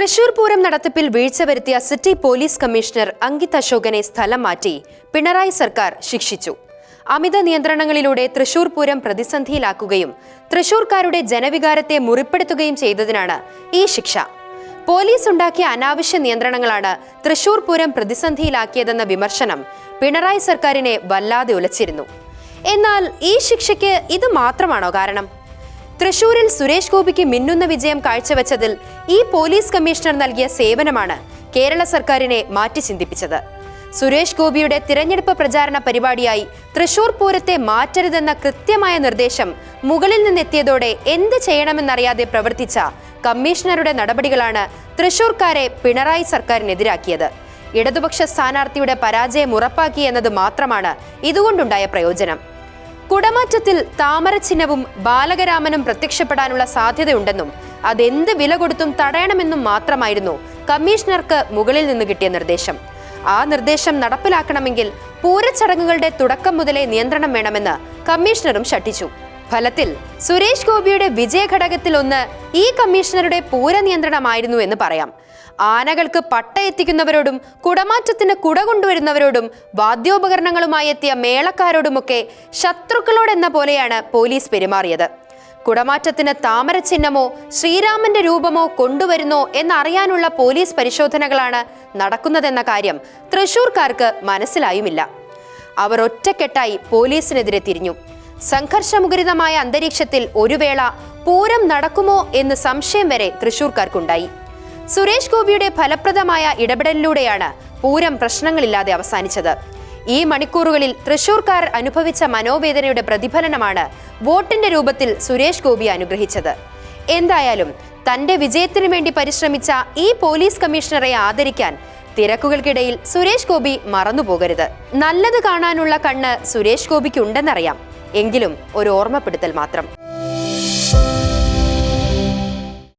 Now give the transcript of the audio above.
തൃശൂർ പൂരം നടത്തിപ്പിൽ വീഴ്ച വരുത്തിയ സിറ്റി പോലീസ് കമ്മീഷണർ അങ്കിത് അശോകനെ സ്ഥലം മാറ്റി പിണറായി സർക്കാർ ശിക്ഷിച്ചു. അമിത നിയന്ത്രണങ്ങളിലൂടെ തൃശൂർ പൂരം പ്രതിസന്ധിയിലാക്കുകയും തൃശൂർക്കാരുടെ ജനവികാരത്തെ മുറിപ്പെടുത്തുകയും ചെയ്തതിനാണ് ഈ ശിക്ഷ. പോലീസ് ഉണ്ടാക്കിയ അനാവശ്യ നിയന്ത്രണങ്ങളാണ് തൃശൂർ പൂരം പ്രതിസന്ധിയിലാക്കിയതെന്ന വിമർശനം പിണറായി സർക്കാരിനെ വല്ലാതെ ഉലച്ചിരുന്നു എന്നാൽ ഈ ശിക്ഷയ്ക്ക് ഇത് മാത്രമാണോ കാരണം? തൃശൂരിൽ സുരേഷ് ഗോപിക്ക് മിന്നുന്ന വിജയം കാഴ്ചവെച്ചതിൽ ഈ പോലീസ് കമ്മീഷണർ നൽകിയ സേവനമാണ് കേരള സർക്കാരിനെ മാറ്റി ചിന്തിപ്പിച്ചത്. സുരേഷ് ഗോപിയുടെ തിരഞ്ഞെടുപ്പ് പ്രചാരണ പരിപാടിയായി തൃശൂർ പൂരത്തെ മാറ്റരുതെന്ന കൃത്യമായ നിർദ്ദേശം മുകളിൽ നിന്നെത്തിയതോടെ എന്ത് ചെയ്യണമെന്നറിയാതെ പ്രവർത്തിച്ച കമ്മീഷണറുടെ നടപടികളാണ് തൃശൂർക്കാരെ പിണറായി സർക്കാരിനെതിരാക്കിയത്. ഇടതുപക്ഷ സ്ഥാനാർത്ഥിയുടെ പരാജയം ഉറപ്പാക്കി എന്നത് മാത്രമാണ് ഇതുകൊണ്ടുണ്ടായ പ്രയോജനം. കുടമാറ്റത്തിൽ താമര ചിഹ്നവും ബാലകരാമനും പ്രത്യക്ഷപ്പെടാനുള്ള സാധ്യതയുണ്ടെന്നും അതെന്ത് വില കൊടുത്തും തടയണമെന്നും മാത്രമായിരുന്നു കമ്മീഷണർക്ക് മുകളിൽ നിന്ന് കിട്ടിയ നിർദ്ദേശം. ആ നിർദ്ദേശം നടപ്പിലാക്കണമെങ്കിൽ പൂരച്ചടങ്ങുകളുടെ തുടക്കം മുതലേ നിയന്ത്രണം വേണമെന്ന് കമ്മീഷണറും ശഠിച്ചു. ഫലത്തിൽ സുരേഷ് ഗോപിയുടെ വിജയഘടകത്തിൽ ഒന്ന് ഈ കമ്മീഷണറുടെ പൂരനിയന്ത്രണമായിരുന്നു എന്ന് പറയാം. ആനകൾക്ക് പട്ട എത്തിക്കുന്നവരോടും കുടമാറ്റത്തിന് കുട കൊണ്ടുവരുന്നവരോടും വാദ്യോപകരണങ്ങളുമായി എത്തിയ മേളക്കാരോടുമൊക്കെ ശത്രുക്കളോടെന്ന പോലെയാണ് പോലീസ് പെരുമാറിയത്. കുടമാറ്റത്തിന് താമര ചിഹ്നമോ ശ്രീരാമന്റെ രൂപമോ കൊണ്ടുവരുന്നോ എന്നറിയാനുള്ള പോലീസ് പരിശോധനകളാണ് നടക്കുന്നതെന്ന കാര്യം തൃശൂർക്കാർക്ക് മനസ്സിലായുമില്ല. അവർ ഒറ്റക്കെട്ടായി പോലീസിനെതിരെ തിരിഞ്ഞു. സംഘർഷമുഖരിതമായ അന്തരീക്ഷത്തിൽ ഒരുവേള പൂരം നടക്കുമോ എന്ന് സംശയം വരെ തൃശൂർക്കാർക്കുണ്ടായി. സുരേഷ് ഗോപിയുടെ ഫലപ്രദമായ ഇടപെടലിലൂടെയാണ് പൂരം പ്രശ്നങ്ങളില്ലാതെ അവസാനിച്ചത്. ഈ മണിക്കൂറുകളിൽ തൃശൂർക്കാർ അനുഭവിച്ച മനോവേദനയുടെ പ്രതിഫലനമാണ് വോട്ടിന്റെ രൂപത്തിൽ സുരേഷ് ഗോപി അനുഗ്രഹിച്ചത്. എന്തായാലും തന്റെ വിജയത്തിനു വേണ്ടി പരിശ്രമിച്ച ഈ പോലീസ് കമ്മീഷണറെ ആദരിക്കാൻ തിരക്കുകൾക്കിടയിൽ സുരേഷ് ഗോപി മറന്നുപോകരുത്. നല്ലത് കാണാനുള്ള കണ്ണ് സുരേഷ് ഗോപിക്ക് ഉണ്ടെന്നറിയാം എങ്കിലും ഒരു ഓർമ്മപ്പെടുത്തൽ മാത്രം.